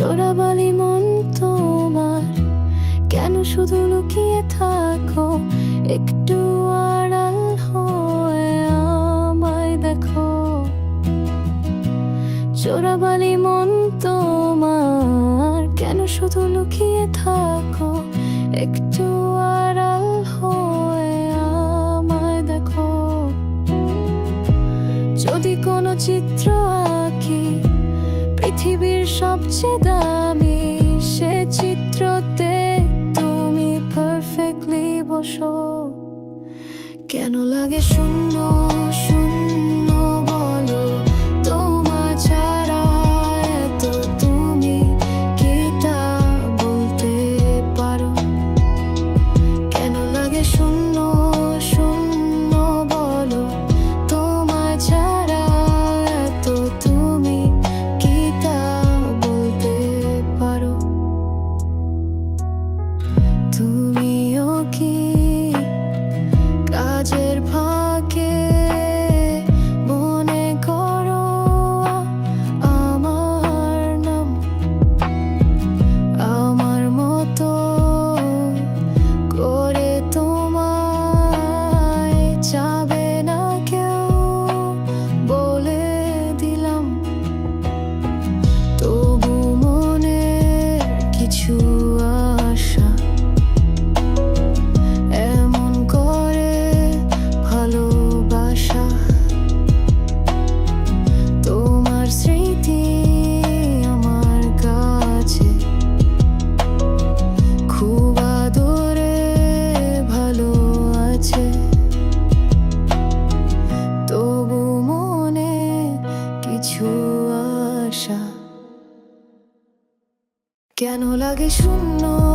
চোরাবালি মন তোমার। কেন শুধু লুকিয়ে থাকো? একটু আড়াল হয়ে আমায় দেখো। চোরাবালি মন তোমার। কেন শুধু লুকিয়ে থাকো? একটু পৃথিবীর সবচেয়ে দামি সে চিত্রতে তুমি পারফেক্টলি বসো। কেন লাগে শূন্য শূন্য Jesús. কেন লাগে শূন্য?